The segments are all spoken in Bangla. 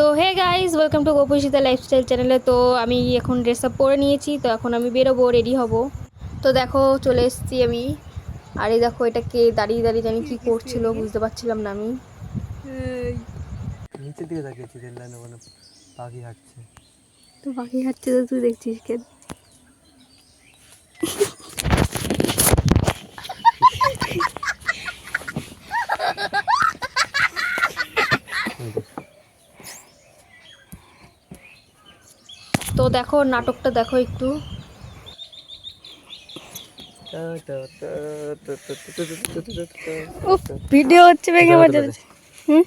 So hey guys welcome to Gopushita lifestyle চ্যানেলে তো আমি এখন ড্রেস আপ পরে নিয়েছি তো এখন আমি বেরোবো রেডি হব। তো দেখো চলে এসেছি আমি। আর এই দেখো এটাকে দাঁড়িয়ে দাঁড়িয়ে জানি কি করছিল বুঝতে পারছিলাম না আমি। নিচের দিকে তাকিয়েছি রেল লাইনে ওখানে পাখি হাঁটছে। তো পাখি হাঁটছে তো তুই দেখছিস কেন তো দেখো নাটকটা দেখো একটু। ভিডিও হচ্ছে ভেঙে হুম?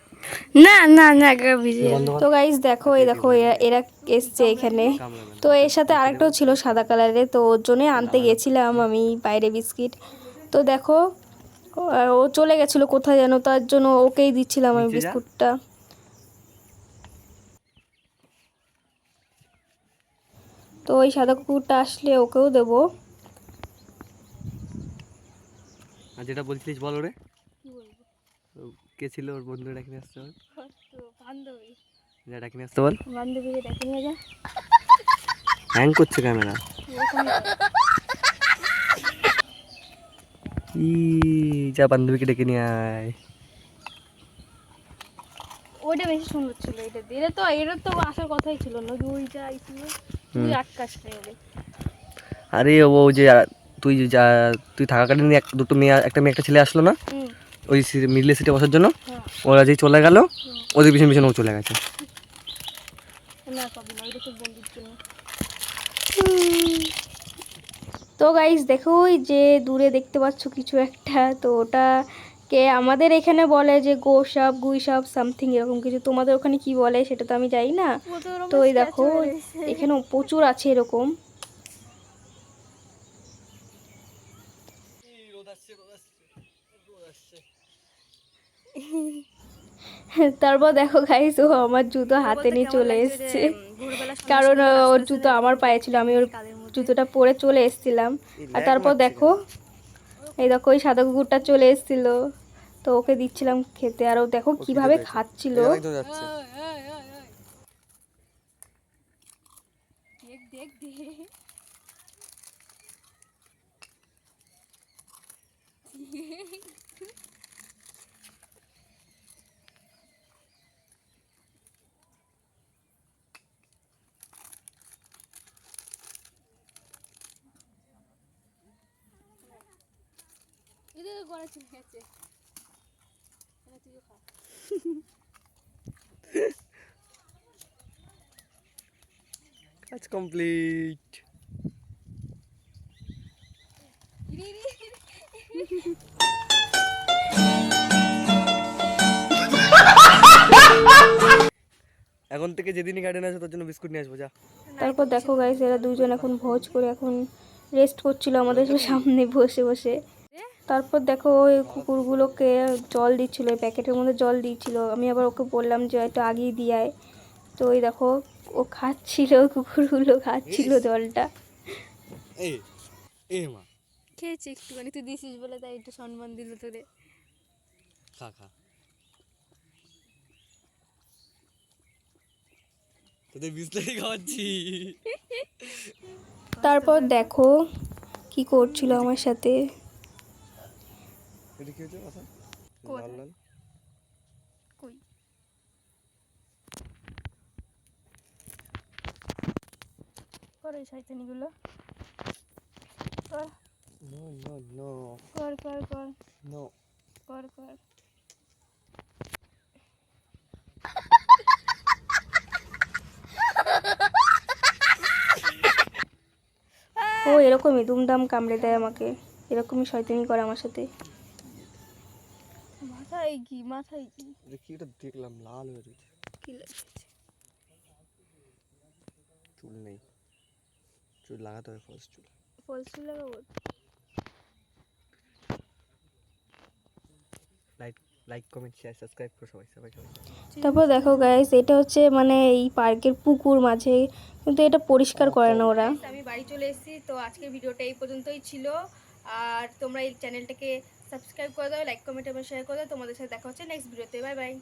না না না তো গাইস দেখো এই দেখো এরা এসছে এখানে। তো এর সাথে আরেকটাও ছিল সাদা কালারের তো ওর জন্যে আনতে গেছিলাম আমি বাইরে বিস্কিট। তো দেখো ও- চলে গেছিল কোথায় যেন তার জন্য ওকেই দিচ্ছিলাম আমি বিস্কুটটা। তো ওই সাদা কুকুরটা আসলে ওকেও দেবো। আর যেটা বলছিলিস বল ওরে। ও কে ছিল ওর বন্ধু ডাকি নিয়ে আসতে বল? বান্ধবী। যা আসতে বল। বান্ধবীকে যা হ্যাং করছে ক্যামেরা। ই যা বান্ধবীকে ডেকে নিয়ে আয়। ওইটা বেশি সুন্দর ছিল এটা দিয়ে। তো এটা তো আসার কথাই ছিল না। ওইটা ছিল তুই আটকাস আরে ও যে তুই যা তুই থাকাকালীন এক দুটো মেয়ে একটা মেয়ে একটা ছেলে আসলো না? ওই মিডলে সিটে বসার জন্য ওরা যেই চলে গেল ওদের পিছনে পিছনে ও চলে গেছে। তো গাইস দেখো ওই যে দূরে দেখতে পাচ্ছ কিছু একটা তো ওটা কে আমাদের এখানে বলে যে গো সাপ গুই সাপ সামথিং এরকম কিছু। তোমাদের ওখানে কি বলে সেটা তো আমি জানি না। তো ওই দেখো এখানে প্রচুর আছে এরকম। তারপর দেখো গাইস ও আমার জুতো হাতে নিয়ে চলে এসছে। কারণ ওর জুতো আমার পায়ে ছিল আমি ওর জুতোটা পরে চলে এসেছিলাম। আর তারপর দেখো এই দেখো ওই সাদা কুকুরটা চলে এসেছিল। তো ওকে দিচ্ছিলাম খেতে আর ও দেখো কীভাবে খাচ্ছিল। যাচ্ছে কাজ কমপ্লিট। এখন থেকে যেদিনই গার্ডেন আছে তোর জন্য বিস্কুট নিয়ে আসব যা। তারপর দেখো গাইস এরা দুজন এখন ভোজ করে এখন রেস্ট করছিল আমাদের সামনে বসে বসে। তারপর দেখো ওই কুকুরগুলোকে জল দিচ্ছিল ওই প্যাকেটের মধ্যে জল দিচ্ছিল। আমি আবার ওকে বললাম যে একটু আগিয়ে দিয়ায় তো ওই দেখো ও খাচ্ছিল কুকুরগুলো খাচ্ছিল জলটা। এই এ মা। খেয়েছি একটুখানি তুই দিছিস বলে তাই একটু সম্মান দিল তোরে। খা খা। তোদের খাওয়াচ্ছি। তারপর দেখো কি করছিল আমার সাথে। এটা কি হয়েছে লাল লাল? কই? কর এই শয়তানিগুলো কর নো নো নো কর কর কর। নো কর কর। ও এরকমই দুমদাম কামড়ে দেয় আমাকে। এরকমই শয়তানি করে আমার সাথে। মাথায় কি মাথায় কি? দেখি এটা দেখলাম লাল হয়ে কি লাগছে? চুল নেই। চুল লাগাতে হবে ফলস চুল। ফলস চুল লাগাবো? তারপর দেখো গাইস এটা হচ্ছে মানে এই পার্কের পুকুর মাঝে কিন্তু এটা পরিষ্কার করে না ওরা। আমি বাড়ি চলে এসেছি তো আজকের ভিডিওটা এই পর্যন্তই ছিল। আর তোমরা এই চ্যানেলটাকে সাবস্ক্রাইব করে দাও লাইক কমেন্ট এবং শেয়ার করে দাও। তোমাদের সাথে দেখা হচ্ছে নেক্সট ভিডিওতে বাই বাই